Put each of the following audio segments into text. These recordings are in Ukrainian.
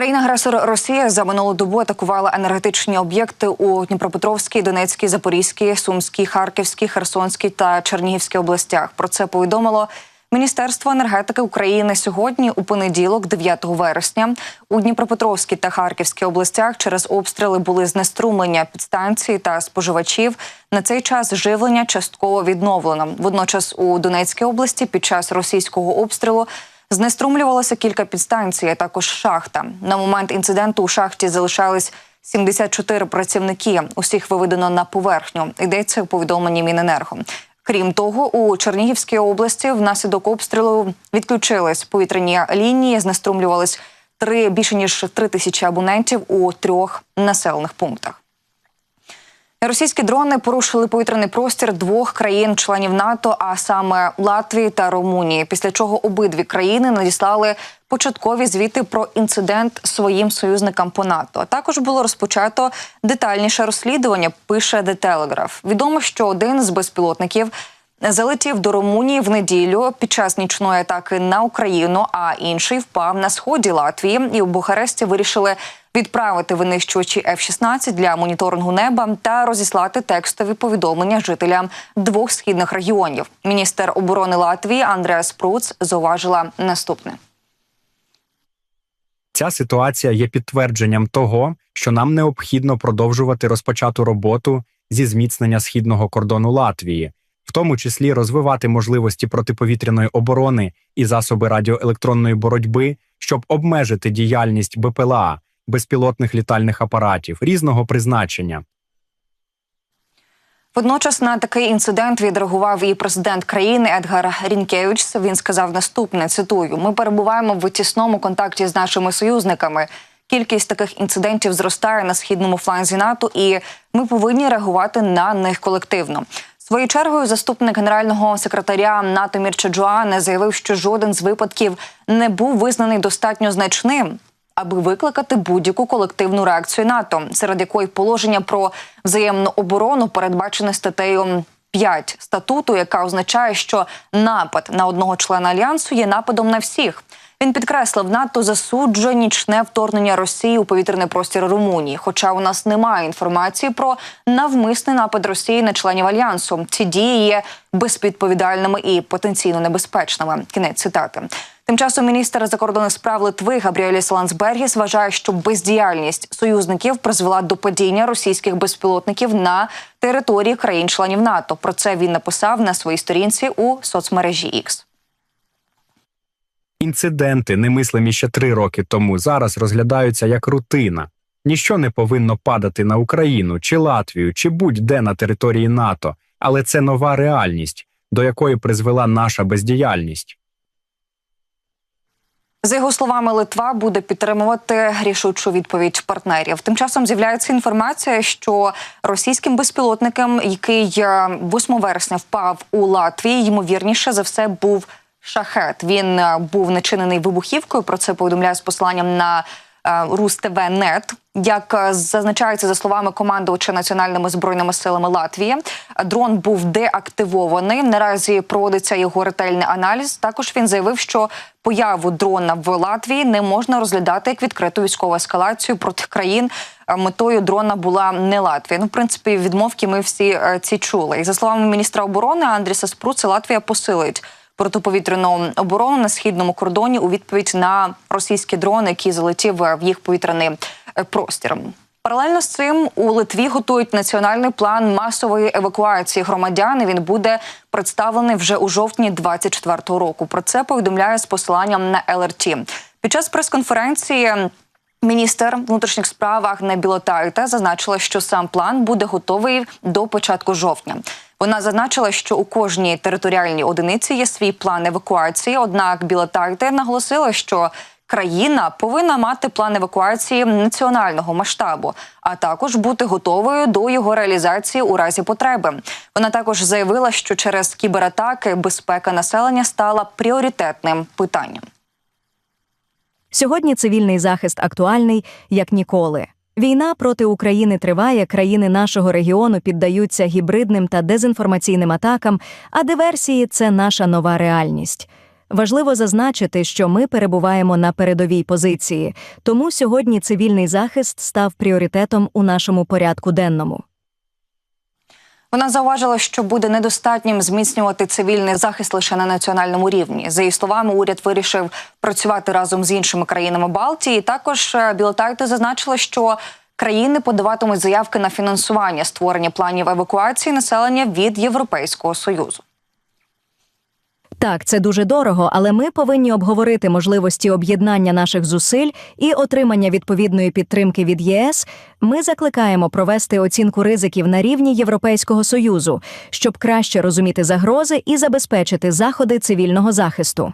Країна-агресор Росія за минулу добу атакувала енергетичні об'єкти у Дніпропетровській, Донецькій, Запорізькій, Сумській, Харківській, Херсонській та Чернігівській областях. Про це повідомило Міністерство енергетики України сьогодні, у понеділок, 9 вересня, у Дніпропетровській та Харківській областях через обстріли були знеструмлення підстанцій та споживачів. На цей час живлення частково відновлено. Водночас у Донецькій області під час російського обстрілу. Знеструмлювалося кілька підстанцій, а також шахта. На момент інциденту у шахті залишались 74 працівники. Усіх виведено на поверхню. Йдеться у повідомленні Міненерго. Крім того, у Чернігівській області внаслідок обстрілу відключились повітряні лінії, знеструмлювались три більше ніж три тисячі абонентів у трьох населених пунктах. Російські дрони порушили повітряний простір двох країн-членів НАТО, а саме Латвії та Румунії. Після чого обидві країни надіслали початкові звіти про інцидент своїм союзникам по НАТО. Також було розпочато детальніше розслідування. Пише The Telegraph. Відомо, що один з безпілотників. Залетів до Румунії в неділю під час нічної атаки на Україну, а інший впав на сході Латвії. І у Бухаресті вирішили відправити винищувачі F-16 для моніторингу неба та розіслати текстові повідомлення жителям двох східних регіонів. Міністр оборони Латвії Андреа Спруц зауважила наступне. Ця ситуація є підтвердженням того, що нам необхідно продовжувати розпочату роботу зі зміцнення східного кордону Латвії, в тому числі розвивати можливості протиповітряної оборони і засоби радіоелектронної боротьби, щоб обмежити діяльність БПЛА, безпілотних літальних апаратів різного призначення. Водночас на такий інцидент відреагував і президент країни Едгар Рінкевич. Він сказав наступне: цитую: ми перебуваємо в тісному контакті з нашими союзниками. Кількість таких інцидентів зростає на східному фланзі НАТО, і ми повинні реагувати на них колективно. Своєю чергою заступник генерального секретаря НАТО Мірча Джоане заявив, що жоден з випадків не був визнаний достатньо значним, аби викликати будь-яку колективну реакцію НАТО, серед якої положення про взаємну оборону передбачене статтею 5 статуту, яка означає, що напад на одного члена альянсу є нападом на всіх. Він підкреслив, НАТО засуджує нічне вторгнення Росії у повітряний простір Румунії. Хоча у нас немає інформації про навмисний напад Росії на членів альянсу. Ці дії є безвідповідальними і потенційно небезпечними. Кінець цитати. Тим часом міністр закордонних справ Литви Габріеліс Лансбергіс вважає, що бездіяльність союзників призвела до падіння російських безпілотників на території країн-членів НАТО. Про це він написав на своїй сторінці у соцмережі X. Інциденти, немислимі ще три роки тому, зараз розглядаються як рутина. Ніщо не повинно падати на Україну чи Латвію, чи будь-де на території НАТО, але це нова реальність, до якої призвела наша бездіяльність. За його словами, Литва буде підтримувати рішучу відповідь партнерів. Тим часом з'являється інформація, що російським безпілотником, який 8 вересня впав у Латвії, ймовірніше за все був шахет. Він е, був начинений вибухівкою. Про це повідомляє з посиланням на РусТВ.нет. Як е, зазначається за словами командувача національними збройними силами Латвії, дрон був деактивований. Наразі проводиться його ретельний аналіз. Також він заявив, що появу дрона в Латвії не можна розглядати як відкриту військову ескалацію проти країн. Е, Метою дрона була не Латвія. Ну, в принципі, відмовки ми всі е, ці чули. І за словами міністра оборони Андріса Спруца, Латвія посилить протиповітряну оборону на східному кордоні у відповідь на російські дрони, які залетів в їх повітряний е, простір. Паралельно з цим у Литві готують національний план масової евакуації громадян. Він буде представлений вже у жовтні 24-го року. Про це повідомляє з посиланням на ЛРТ. Під час прес-конференції. Міністр внутрішніх справ Агне Білотайта зазначила, що сам план буде готовий до початку жовтня. Вона зазначила, що у кожній територіальній одиниці є свій план евакуації. Однак Білотайта наголосила, що країна повинна мати план евакуації національного масштабу, а також бути готовою до його реалізації у разі потреби. Вона також заявила, що через кібератаки безпека населення стала пріоритетним питанням. Сьогодні цивільний захист актуальний як ніколи. Війна проти України триває. Країни нашого регіону піддаються гібридним та дезінформаційним атакам, а диверсії це наша нова реальність. Важливо зазначити, що ми перебуваємо на передовій позиції, тому сьогодні цивільний захист став пріоритетом у нашому порядку денному. Вона зауважила, що буде недостатнім зміцнювати цивільний захист лише на національному рівні. За її словами, уряд вирішив працювати разом з іншими країнами Балтії. Також е, Білотайте зазначила, що країни подаватимуть заявки на фінансування створення планів евакуації населення від Європейського союзу. Так, це дуже дорого, але ми повинні обговорити можливості об'єднання наших зусиль і отримання відповідної підтримки від ЄС. Ми закликаємо провести оцінку ризиків на рівні Європейського союзу, щоб краще розуміти загрози і забезпечити заходи цивільного захисту.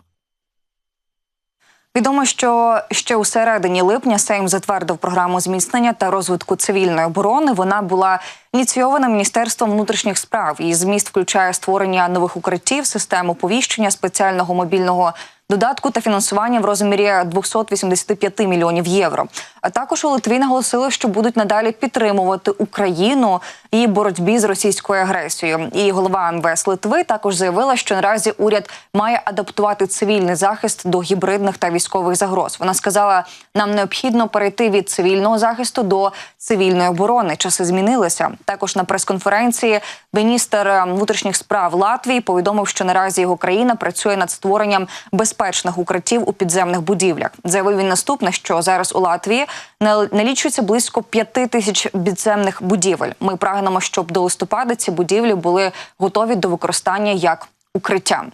Відомо, що ще у середині липня Сейм затвердив програму зміцнення та розвитку цивільної оборони. Вона була ініційована міністерством внутрішніх справ. Її зміст включає створення нових укриттів, систему повіщення, спеціального мобільного додатку та фінансування в розмірі 285 мільйонів євро. А також у Литві наголосили, що будуть надалі підтримувати Україну її боротьбі з російською агресією. І голова МВС Литви також заявила, що наразі уряд має адаптувати цивільний захист до гібридних та військових загроз. Вона сказала, нам необхідно перейти від цивільного захисту до цивільної оборони. Часи змінилися. Також на прес-конференції міністр е, внутрішніх справ Латвії повідомив, що наразі його країна працює над створенням безпечних укриттів у підземних будівлях. Заявив він наступне, що зараз у Латвії нал- налічується близько п'яти тисяч підземних будівель. Ми прагнемо, щоб до листопада ці будівлі були готові до використання як укриття.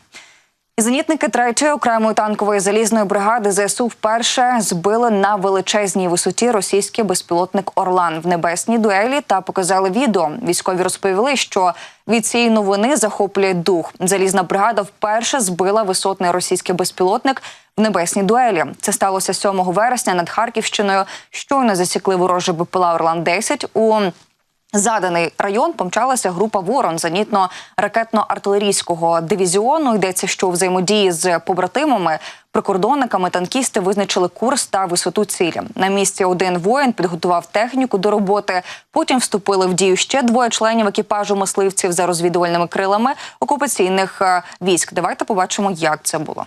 Зенітники третьої окремої танкової залізної бригади ЗСУ вперше збили на величезній висоті російський безпілотник Орлан в небесній дуелі та показали відео. Військові розповіли, що від цієї новини захоплює дух. Залізна бригада вперше збила висотний російський безпілотник в небесній дуелі. Це сталося 7 вересня над Харківщиною. Щойно засікли ворожий БПЛА Орлан 10 у Заданий район помчалася група ворон зенітно-ракетно-артилерійського дивізіону. Йдеться, що у взаємодії з побратимами, прикордонниками, танкісти визначили курс та висоту цілі. На місці один воїн підготував техніку до роботи. Потім вступили в дію ще двоє членів екіпажу мисливців за розвідувальними крилами окупаційних е, військ. Давайте побачимо, як це було.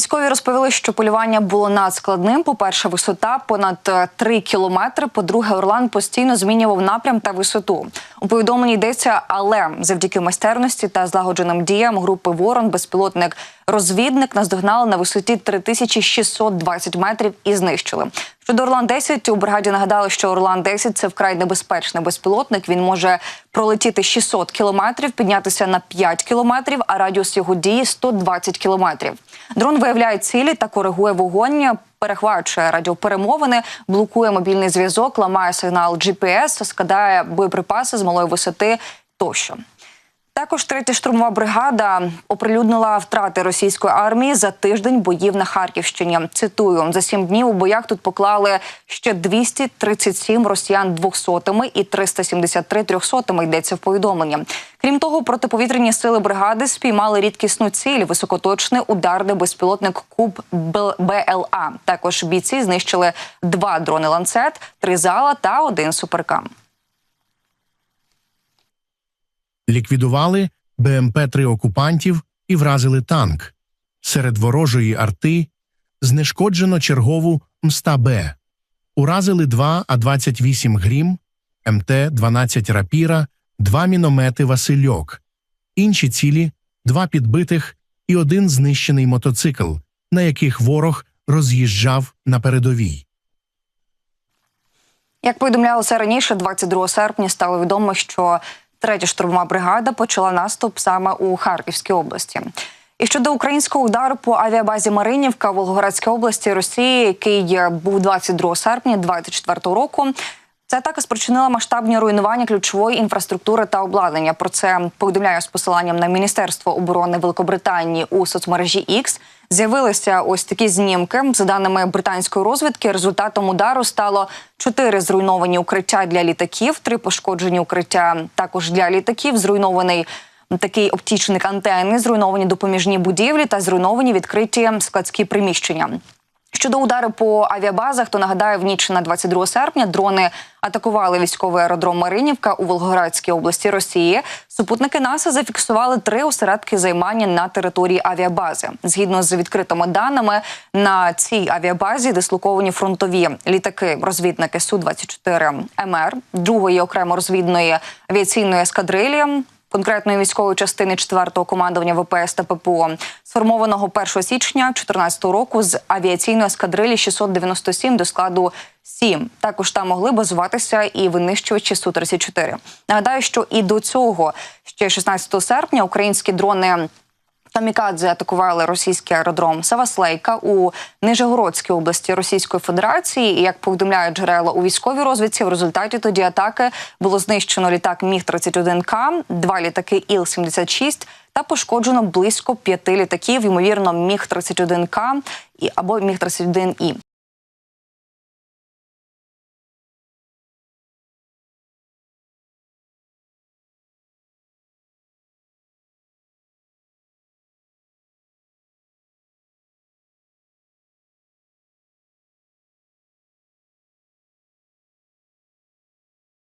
Військові розповіли, що полювання було надскладним. По-перше, висота понад е, 3 кілометри. По-друге, Орлан постійно змінював напрям та висоту. У повідомленні йдеться, але завдяки майстерності та злагодженим діям групи Ворон безпілотник розвідник наздогнали на висоті 3620 метрів і знищили. Щодо Орлан 10 у бригаді нагадали, що Орлан 10 це вкрай небезпечний безпілотник. Він може пролетіти 600 кілометрів, піднятися на 5 кілометрів, а радіус його дії 120 кілометрів. Дрон виявляє цілі та коригує вогонь. Перехвачує радіоперемовини, блокує мобільний зв'язок, ламає сигнал GPS, складає боєприпаси з малої висоти тощо. Також третя штурмова бригада оприлюднила втрати російської армії за тиждень боїв на Харківщині. Цитую за сім днів у боях тут поклали ще 237 росіян двохсотими і 373 трьохсотими. Йдеться в повідомленні. Крім того, протиповітряні сили бригади спіймали рідкісну ціль високоточний ударний безпілотник Куб БЛА. Також бійці знищили два дрони ланцет, три зала та один суперкам. Ліквідували БМП-3 окупантів і вразили танк. Серед ворожої арти знешкоджено чергову МСТА-Б. Уразили два А-28 «Грім», МТ-12 «Рапіра», два міномети «Васильок». Інші цілі – два підбитих і один знищений мотоцикл, на яких ворог роз'їжджав на передовій. Як повідомлялося раніше, 22 серпня стало відомо, що третя штурмова бригада почала наступ саме у Харківській області. І щодо українського удару по авіабазі Маринівка в Волгоградській області Росії, який був 22 серпня 2024 року. Ця атака спричинила масштабні руйнування ключової інфраструктури та обладнання. Про це повідомляє з посиланням на Міністерство оборони Великобританії у соцмережі X. з'явилися ось такі знімки. За даними британської розвідки, результатом удару стало чотири зруйновані укриття для літаків, три пошкоджені укриття також для літаків. Зруйнований такий оптічник антени, зруйновані допоміжні будівлі та зруйновані відкриті складські приміщення. Щодо удару по авіабазах, то нагадаю, в ніч на 22 серпня дрони атакували військовий аеродром Маринівка у Волгоградській області Росії. Супутники НАСА зафіксували три осередки займання на території авіабази. Згідно з відкритими даними, на цій авіабазі дислоковані фронтові літаки, розвідники су 24 МР, другої окремо розвідної авіаційної ескадрилі конкретної військової частини 4-го командування ВПС та ППО, сформованого 1 січня 2014 року з авіаційної ескадрилі 697 до складу 7. Також там могли базуватися і винищувачі Су-34. Нагадаю, що і до цього, ще 16 серпня, українські дрони Камікадзе атакували російський аеродром Саваслейка у Нижегородській області Російської Федерації. І як повідомляють джерела у військовій розвідці, в результаті тоді атаки було знищено літак Міг 31 К, два літаки Іл 76 та пошкоджено близько п'яти літаків, ймовірно, Міг 31 К або Міг 31 І.